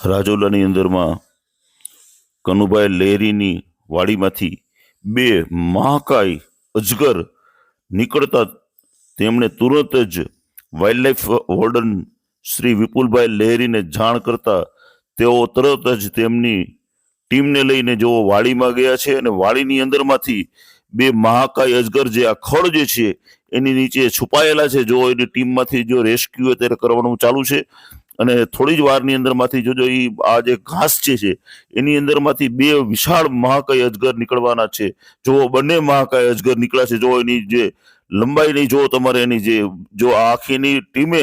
રાજોલાની અંદરમાં કનુભાઈ લહેરીની વાડીમાંથી બે મહાકાય અજગર નીકળતા તેમણે તુરંત જ વાઇલ્ડલાઇફ વોર્ડન શ્રી વિપુલભાઈ લહેરીને જાણ કરતા તેઓ તરત જ તેમની ટીમને લઈને જેઓ વાડીમાં ગયા છે અને વાડીની અંદરમાંથી બે મહાકાય અજગર જે આ ખડ જે છે એની નીચે છુપાયેલા છે જો એની ટીમમાંથી જો રેસ્ક્યુ અત્યારે કરવાનું ચાલુ છે અને થોડી જ વારની અંદરમાંથી જોજો એ આ જે ઘાસ છે છે, એની અંદરમાંથી બે વિશાળ મહાકાય અજગર નીકળવાના છે. જો બંને મહાકાય અજગર નીકળ્યા છે. જો એની જે લંબાઈ નહીં જો તમારે એની જે, જો આખીની ટીમે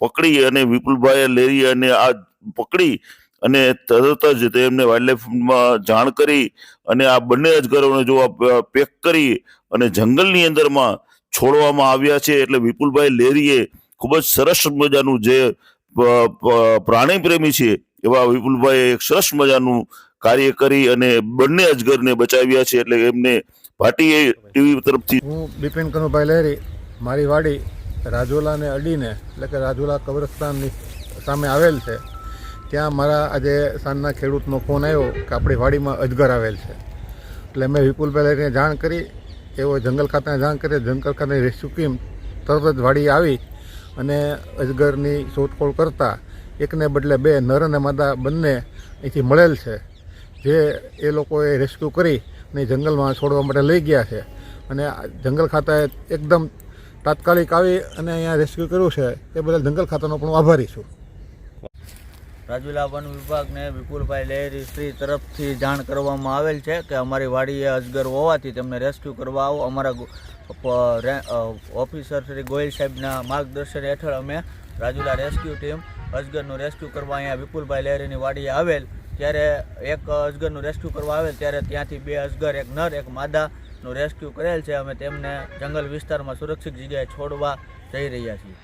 પકડી અને વિપુલભાઈએ લેરી અને આ પકડી અને તરત જ તેમને વાઇલ્ડલાઇફમાં જાણ કરી અને આ બંને અજગરોને જો પેક કરી અને જંગલની અંદરમાં છોડવામાં આવ્યા છે, એટલે વિપુલભાઈ લેરીએ ખૂબ જ સરસ મજાનું જે પ્રાણી પ્રેમી છે એવા વિપુલભાઈએ એક સરસ મજાનું કાર્ય કરી અને બંને અજગરને બચાવ્યા છે એટલે એમને ભાટીએ ટીવી તરફથી હું બિપિન કનુભાઈ લહેરી, મારી વાડી રાજોલાને અડીને, એટલે કે રાજોલા કબ્રસ્તાનની સામે આવેલ છે. ત્યાં મારા આજે સાંજના ખેડૂતનો ફોન આવ્યો કે આપણી વાડીમાં અજગર આવેલ છે. એટલે મેં વિપુલભાઈ લહેરીને જાણ કરી, એવો જંગલ ખાતાને જાણ કરી, જંગલ ખાતાની રેસ્ક્યુ ટીમ તરત જ વાડી આવી અને અજગરની શોધખોળ કરતાં એકને બદલે બે નર અને માદા બંને અહીંથી મળેલ છે, જે એ લોકોએ રેસ્ક્યુ કરી અને જંગલમાં છોડવા માટે લઈ ગયા છે. અને જંગલ ખાતાએ એકદમ તાત્કાલિક આવી અને અહીંયા રેસ્ક્યુ કર્યું છે, એ બદલ જંગલ ખાતાનો પણ આભારી છું. રાજુલા વન વિભાગને વિપુલભાઈ લહેરી શ્રી તરફથી જાણ કરવામાં આવેલ છે કે અમારી વાડીએ અજગર હોવાથી તેમને રેસ્ક્યુ કરવા આવો. અમારા ઓફિસર શ્રી ગોયલ સાહેબના માર્ગદર્શન હેઠળ અમે રાજુલા રેસ્ક્યુ ટીમ અજગરનું રેસ્ક્યુ કરવા અહીંયા વિપુલભાઈ લહેરીની વાડીએ આવેલ. ત્યારે એક અજગરનું રેસ્ક્યુ કરવા આવેલ, ત્યારે ત્યાંથી બે અજગર, એક નર, એક માદાનું રેસ્ક્યુ કરેલ છે. અમે તેમને જંગલ વિસ્તારમાં સુરક્ષિત જગ્યાએ છોડવા જઈ રહ્યા છીએ.